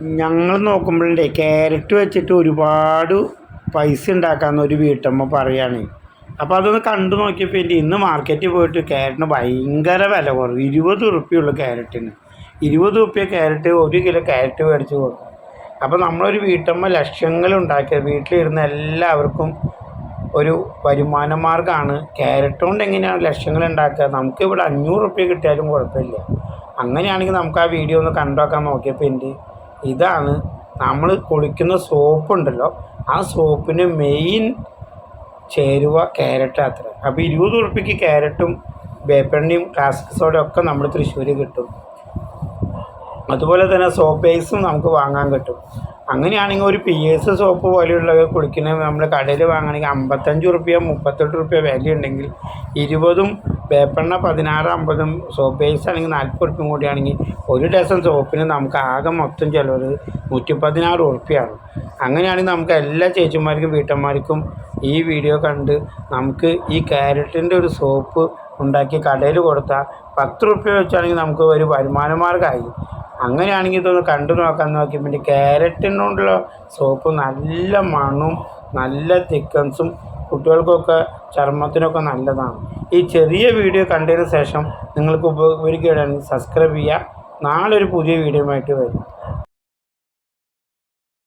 ഞങ്ങൾ നോക്കുമ്പോഴേ ക്യാരറ്റ് വെച്ചിട്ട് ഒരുപാട് പൈസ ഉണ്ടാക്കാമെന്ന് ഒരു വീട്ടമ്മ പറയുകയാണ് അപ്പോൾ അതൊന്ന് കണ്ടു നോക്കിയപ്പോൾ എന്റെ ഇന്ന് മാർക്കറ്റിൽ പോയിട്ട് ക്യാരറ്റിന് ഭയങ്കര വില കുറവ്. ഇരുപത് ഉറുപ്പ്യുള്ളൂ ക്യാരറ്റിന് ഇരുപത് ഉറുപ്പ്യ ക്യാരറ്റ് ഒരു കിലോ ക്യാരറ്റ് മേടിച്ച് കൊടുക്കും. അപ്പോൾ നമ്മളൊരു വീട്ടമ്മ ലക്ഷങ്ങൾ ഉണ്ടാക്കിയത് വീട്ടിലിരുന്ന എല്ലാവർക്കും ഒരു വരുമാന മാർഗമാണ് ക്യാരറ്റ് കൊണ്ട് എങ്ങനെയാണ് ലക്ഷങ്ങൾ ഉണ്ടാക്കുക? നമുക്ക് ഇവിടെ അഞ്ഞൂറ് റുപ്യ കിട്ടിയാലും കുഴപ്പമില്ല. അങ്ങനെയാണെങ്കിൽ നമുക്ക് ആ വീഡിയോ ഒന്ന് കണ്ടു നോക്കിയപ്പോൾ എന്റെ ഇതാണ് നമ്മൾ കുളിക്കുന്ന സോപ്പ് ഉണ്ടല്ലോ. ആ സോപ്പിന് മെയിൻ ചേരുവ ക്യാരറ്റ് അത്ര. അപ്പോൾ ഇരുപത് ഉറുപ്പിക്ക് ക്യാരറ്റും വേപ്പെണ്ണയും ക്ലാസിക് ഒക്കെ നമ്മൾ തൃശ്ശൂർ കിട്ടും. അതുപോലെ തന്നെ സോപ്പ് ബേസും നമുക്ക് വാങ്ങാൻ കിട്ടും. അങ്ങനെയാണെങ്കിൽ ഒരു പി എസ് സോപ്പ് പോലെയുള്ള കുളിക്കുന്ന നമ്മൾ കടയിൽ വാങ്ങണമെങ്കിൽ അമ്പത്തഞ്ച് റുപ്യ മുപ്പത്തെട്ട് റുപ്യ വിലയുണ്ടെങ്കിൽ ഇരുപതും വേപ്പെണ്ണ പതിനാറ് അമ്പതും സോപ്പ് ബേസ് ആണെങ്കിൽ നാൽപ്പത് റുപ്യം കൂടിയാണെങ്കിൽ ഒരു ഡസൻ സോപ്പിന് നമുക്ക് ആകെ മൊത്തം ചിലവ് നൂറ്റി പതിനാറ് ഉറുപ്പ്യാണ്. അങ്ങനെയാണെങ്കിൽ നമുക്ക് എല്ലാ ചേച്ചിമാർക്കും വീട്ടമ്മമാർക്കും ഈ വീഡിയോ കണ്ട് നമുക്ക് ഈ ക്യാരറ്റിന്റെ ഒരു സോപ്പ് ഉണ്ടാക്കി കടയിൽ കൊടുത്താൽ പത്ത് റുപ്യ വെച്ചാണെങ്കിൽ നമുക്ക് ഒരു വരുമാന മാർഗമായി അങ്ങനെയാണെങ്കിൽ ഇതൊന്ന് കണ്ടു നോക്കാൻ നോക്കി. പിന്നെ ക്യാരറ്റിനോടുള്ള സോപ്പ് നല്ല മണവും നല്ല തിക്കൻസും കുട്ടികൾക്കൊക്കെ ചർമ്മത്തിനൊക്കെ നല്ലതാണ്. ഈ ചെറിയ വീഡിയോ കണ്ടതിന് ശേഷം നിങ്ങൾക്ക് ഉപകരിക്കുകയാണെങ്കിൽ സബ്സ്ക്രൈബ് ചെയ്യുക. നാളെ ഒരു പുതിയ വീഡിയോ ആയിട്ട് വരും.